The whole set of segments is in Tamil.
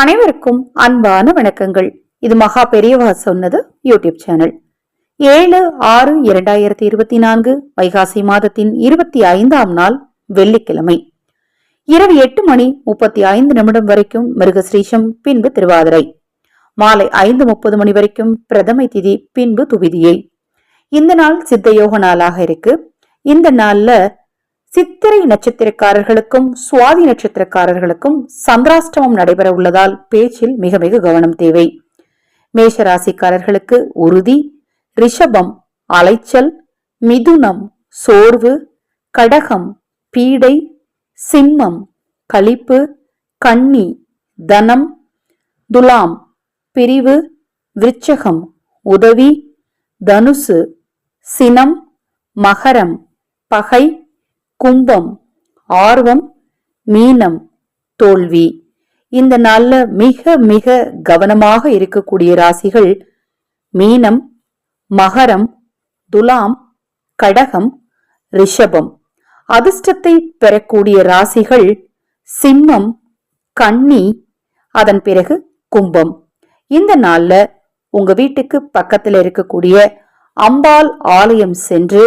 அனைவருக்கும் அன்பான வணக்கங்கள். இது மகா பெரியவா சொன்னது யூடியூப் சேனல். ஏழு ஆறு இரண்டாயிரத்தி இருபத்தி நான்கு வைகாசி மாதத்தின் இருபத்தி ஐந்தாம் நாள் வெள்ளிக்கிழமை. இரவு எட்டு மணி முப்பத்தி ஐந்து நிமிடம் வரைக்கும் மிருகஸ்ரீஷம் பின்பு திருவாதிரை. மாலை ஐந்து முப்பது மணி வரைக்கும் பிரதமை திதி பின்பு துவிதியை. இந்த நாள் சித்தயோக நாளாக இருக்கு. இந்த நாள்ல சித்திரை நட்சத்திரக்காரர்களுக்கும் சுவாதி நட்சத்திரக்காரர்களுக்கும் சந்திராஷ்டமம் நடைபெற உள்ளதால் பேச்சில் மிக மிக கவனம் தேவை. மேஷ ராசிக்காரர்களுக்கு உறுதி ரிஷபம் அலைச்சல் மிதுனம் சோர்வு கடகம் பீடை சிம்மம் களிப்பு கன்னி தனம் துலாம் பிரிவு விருச்சகம் உதவி தனுசு சினம் மகரம் பகை கும்பம் ஆர்வம் மீனம் தோல்வி. இந்த நாள்ல மிக மிக கவனமாக இருக்கக்கூடிய ராசிகள் மீனம் மகரம் துலாம் கடகம் ரிஷபம். அதிர்ஷ்டத்தை பெறக்கூடிய ராசிகள் சிம்மம் கன்னி அதன் பிறகு கும்பம். இந்த நாள்ல உங்க வீட்டுக்கு பக்கத்துல இருக்கக்கூடிய அம்பாள் ஆலயம் சென்று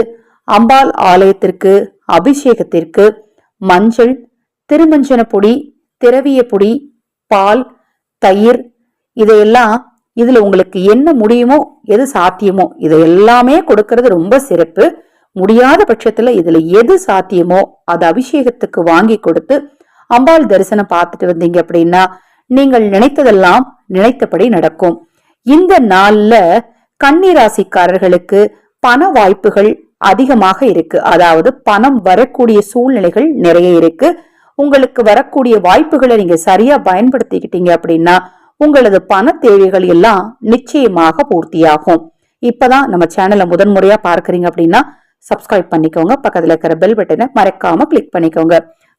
அம்பாள் ஆலயத்திற்கு அபிஷேகத்திற்கு மஞ்சள் திருமஞ்சன பொடி திரவிய பொடி பால் தயிர் இதையெல்லாம் இதுல உங்களுக்கு என்ன முடியுமோ எது சாத்தியமோ இதை எல்லாமே கொடுக்கறது ரொம்ப சிறப்பு. முடியாத பட்சத்துல இதுல எது சாத்தியமோ அது அபிஷேகத்துக்கு வாங்கி கொடுத்து அம்பாள் தரிசனம் பார்த்துட்டு வந்தீங்க அப்படின்னா நீங்கள் நினைத்ததெல்லாம் நினைத்தபடி நடக்கும். இந்த நாள்ல கன்னிராசிக்காரர்களுக்கு பண வாய்ப்புகள் அதிகமாக இருக்கு. அதாவது பணம் வரக்கூடிய சூழ்நிலைகள் நிறைய இருக்கு. உங்களுக்கு வரக்கூடிய வாய்ப்புகளை நீங்க சரியா பயன்படுத்திக்கிட்டீங்க அப்படின்னா உங்களது பண தேவைகள் எல்லாம் நிச்சயமாக பூர்த்தியாகும். இப்பதான் நம்ம சேனலை முதன்முறையா பார்க்கறீங்க அப்படின்னா சப்ஸ்கிரைப் பண்ணிக்கோங்க. பக்கத்துல இருக்கிற பெல் பட்டனை மறக்காம கிளிக் பண்ணிக்கோங்க.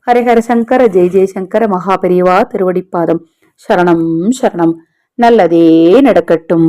ஹரிஹர சங்கர ஜெய் ஜெயசங்கர மகாபெரிவா திருவடிப்பாதம். சரணம் சரணம். நல்லதே நடக்கட்டும்.